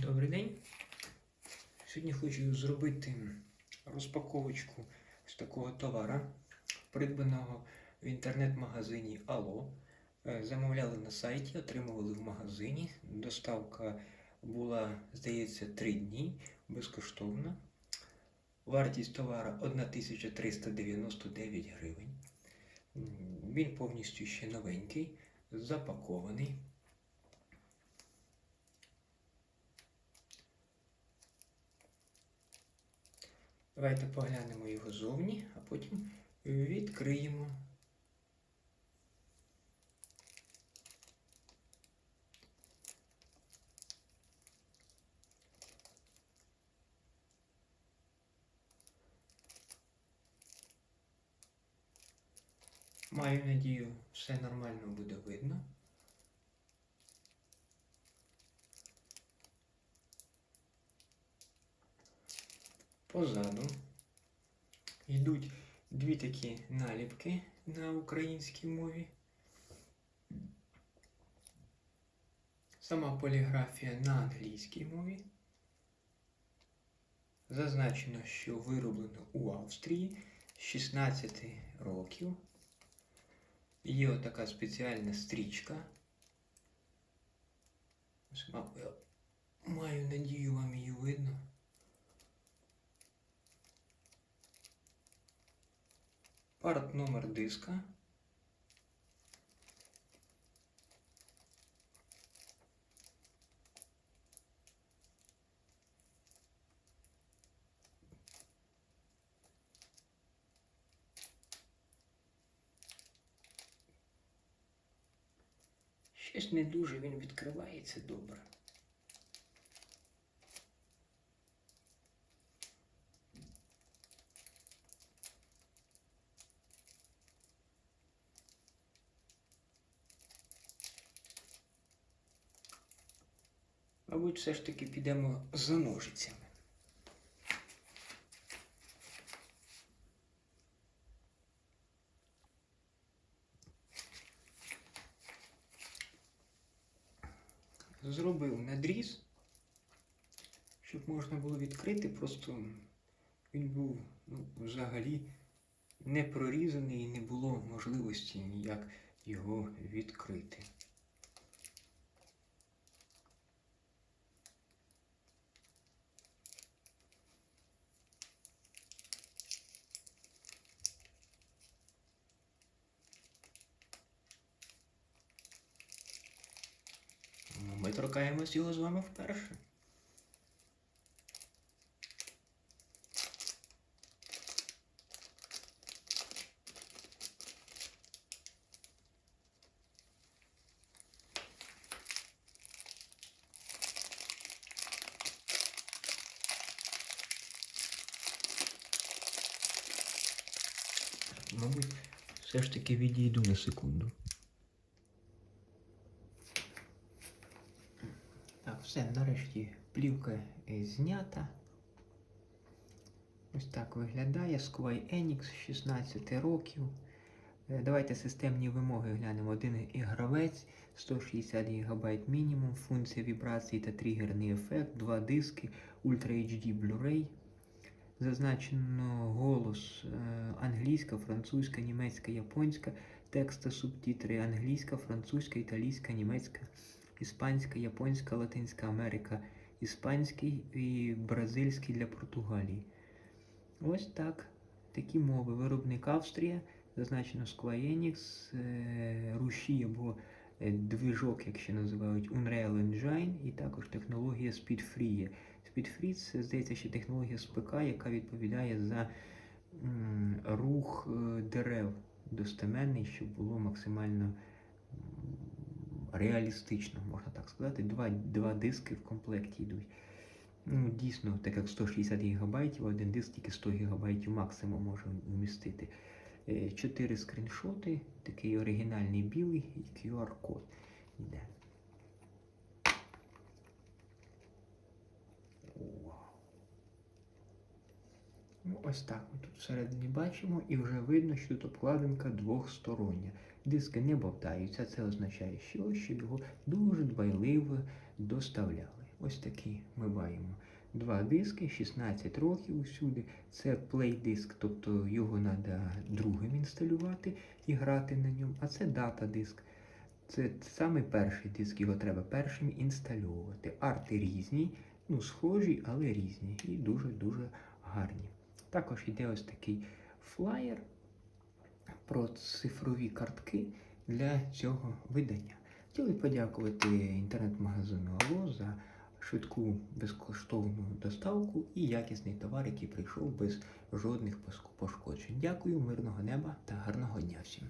Добрий день. Сьогодні хочу зробити розпаковочку з такого товара, придбаного в інтернет-магазині Ало. Е, Замовляли на сайті, отримували в магазині. Доставка була, здається, 3 дні безкоштовна. Вартість товара 1399 гривень. Він повністю ще новенький, запакований. Давайте поглянемо його зовні, а потім відкриємо. Маю надію, все нормально буде видно. Позаду йдуть дві такі наліпки на українській мові. Сама поліграфія на англійській мові. Зазначено, що вироблено у Австрії з 16 років. Є отака спеціальна стрічка. Маю надію, вам її видно. Парт номер диска. Щось не дуже він відкривається добре. Мабуть, все ж таки підемо за ножицями. Зробив надріз, щоб можна було відкрити, просто він був ну, взагалі не прорізаний і не було можливості ніяк його відкрити. Ну, Ми торкаємось його з вами вперше. Мабуть, все ж таки відійду на секунду. Так, все, нарешті плівка е, знята. Ось так виглядає Square Enix 16 років. Е, Давайте системні вимоги глянемо. Один гравець, 160 ГБ мінімум, функція вібрації та тригерний ефект, два диски, Ultra HD Blu-ray. Зазначено голос е, англійська, французька, німецька, японська, текст та субтитри англійська, французька, італійська, німецька, іспанська, японська, Латинська Америка, іспанський і бразильський для Португалії. Ось так. Такі мови. Виробник Австрія, зазначено Square Enix, е, або е, движок, як ще називають, Unreal Engine, і також технологія SpeedFree. SpeedFree це, здається, ще технологія з ПК, яка відповідає за м, рух е, дерев достеменний, щоб було максимально реалістично, можна так сказати. Два, два диски в комплекті йдуть. Ну, дійсно, так як 160 ГБ, один диск тільки 100 ГБ максимум може вмістити. Е, Чотири скріншоти, такий оригінальний білий і QR-код йде. Вау. Ось так ми тут всередині бачимо, і вже видно, що тут обкладинка двохстороння. Диски не бовтаються, це означає, що, що його дуже дбайливо доставляли. ось такий ми маємо. Два диски, 16 років усюди. Це плей-диск, тобто його треба другим інсталювати і грати на ньому. А це дата-диск. Це саме перший диск, його треба першим інсталювати. Арти різні, ну схожі, але різні і дуже-дуже гарні. Також йде ось такий флаєр про цифрові картки для цього видання. Хотіли подякувати інтернет-магазину Ало за швидку безкоштовну доставку і якісний товар, який прийшов без жодних пошкоджень. Дякую, мирного неба та гарного дня всім.